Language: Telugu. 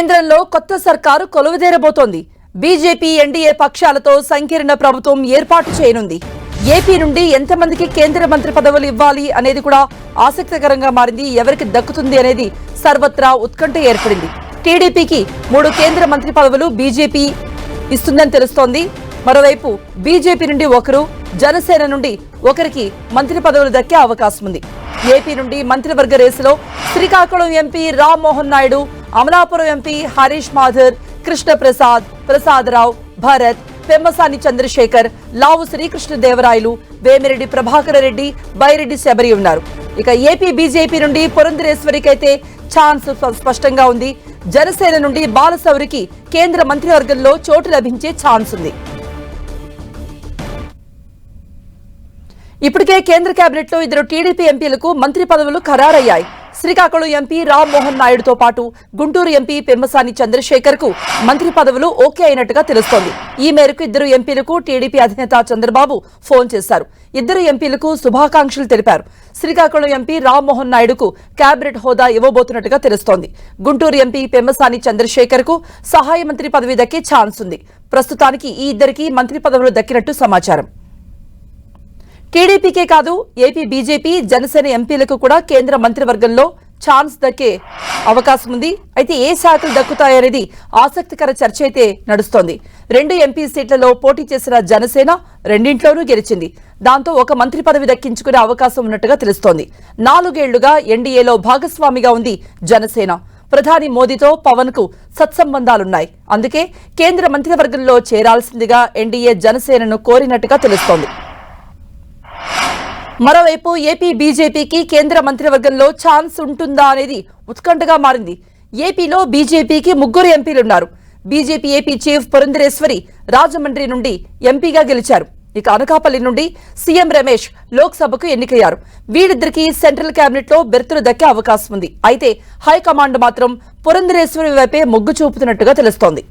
కేంద్రంలో కొత్త సర్కారు కొలువుదేరబోతోంది. బీజేపీ ఎన్డీఏ పక్షాలతో సంకీర్ణ ప్రభుత్వం ఏర్పాటు చేయనుంది. ఏపీ నుండి ఎంతమందికి కేంద్ర మంత్రి పదవులు ఇవ్వాలి అనేది కూడా ఆసక్తికరంగా మారింది ఎవరికి దక్కుతుంది అనేది సర్వత్రా ఉత్కంఠ ఏర్పడింది. టీడీపీకి మూడు కేంద్ర మంత్రి పదవులు బీజేపీ ఇస్తుందని తెలుస్తోంది. మరోవైపు బీజేపీ నుండి ఒకరు జనసేన నుండి ఒకరికి మంత్రి పదవులు దక్కే అవకాశం ఉంది ఏపీ నుండి మంత్రివర్గ రేసులో శ్రీకాకుళం ఎంపీ రామ్మోహన్ నాయుడు అమలాపురం ఎంపీ హరీష్ మాథర్ కృష్ణప్రసాద్ ప్రసాదరావు భరత్ పెమ్మసాని చంద్రశేఖర్ లావు శ్రీకృష్ణదేవరాయలు వేమిరెడ్డి ప్రభాకర రెడ్డి బైరెడ్డి శబరి ఉన్నారు. ఇక ఏపీ బీజేపీ నుండి పురంధరేశ్వరికైతే ఛాన్స్ స్పష్టంగా ఉంది. జనసేన నుండి బాలసౌరికి కేంద్ర మంత్రివర్గంలో చోటు లభించే ఛాన్స్ ఉంది. ఇప్పటికే కేంద్ర కేబినెట్లో ఇద్దరు టీడీపీ ఎంపీలకు మంత్రి పదవులు ఖరారయ్యాయి. శ్రీకాకుళం ఎంపీ రామ్మోహన్ నాయుడుతో పాటు గుంటూరు ఎంపీ పెమ్మసాని చంద్రశేఖర్కు మంత్రి పదవులు ఓకే అయినట్టుగా తెలుస్తోంది. ఈ మేరకు ఇద్దరు ఎంపీలకు టీడీపీ అధినేత చంద్రబాబు ఫోన్ చేశారు. ఇద్దరు ఎంపీలకు శుభాకాంక్షలు తెలిపారు. శ్రీకాకుళం ఎంపీ రామ్మోహన్ నాయుడుకు క్యాబినెట్ హోదా ఇవ్వబోతున్నట్టుగా తెలుస్తోంది. గుంటూరు ఎంపీ పెమ్మసాని చంద్రశేఖర్కు సహాయ మంత్రి పదవి దక్కే ఛాన్స్ ఉంది. ప్రస్తుతానికి ఈ ఇద్దరికి మంత్రి పదవులు దక్కినట్టు సమాచారం. టీడీపీకే కాదు ఏపీ బీజేపీ జనసేన ఎంపీలకు కూడా కేంద్ర మంత్రివర్గంలో ఛాన్స్ దక్కే అవకాశం ఉంది అయితే ఏ శాఖలు దక్కుతాయనేది ఆసక్తికర చర్చ అయితే నడుస్తోంది. రెండు ఎంపీ సీట్లలో పోటీ చేసిన జనసేన రెండింట్లోనూ గెలిచింది. దాంతో ఒక మంత్రి పదవి దక్కించుకునే అవకాశం ఉన్నట్టుగా తెలుస్తోంది. నాలుగేళ్ళుగా ఎన్డీఏలో భాగస్వామిగా ఉంది జనసేన. ప్రధాని మోదీతో పవన్కు సత్సంబంధాలున్నాయి. అందుకే కేంద్ర మంత్రివర్గంలో చేరాల్సిందిగా ఎన్డీఏ జనసేనను కోరినట్టుగా తెలుస్తోంది. మరోవైపు ఏపీ బీజేపీకి కేంద్ర మంత్రివర్గంలో ఛాన్స్ ఉంటుందా అనేది ఉత్కంఠగా మారింది. ఏపీలో బీజేపీకి ముగ్గురు ఎంపీలున్నారు. BJP AP chief Purandeswari Rajahmundry నుండి ఎంపీగా గెలిచారు. ఇక అనకాపల్లి నుండి సీఎం రమేష్ లోక్సభకు ఎన్నికయ్యారు. వీరిద్దరికీ సెంట్రల్ కేబినెట్లో బెర్తులు దక్కే అవకాశం ఉంది. అయితే హైకమాండ్ మాత్రం పురంధరేశ్వరి వైపే మొగ్గు చూపుతున్నట్టుగా తెలుస్తోంది.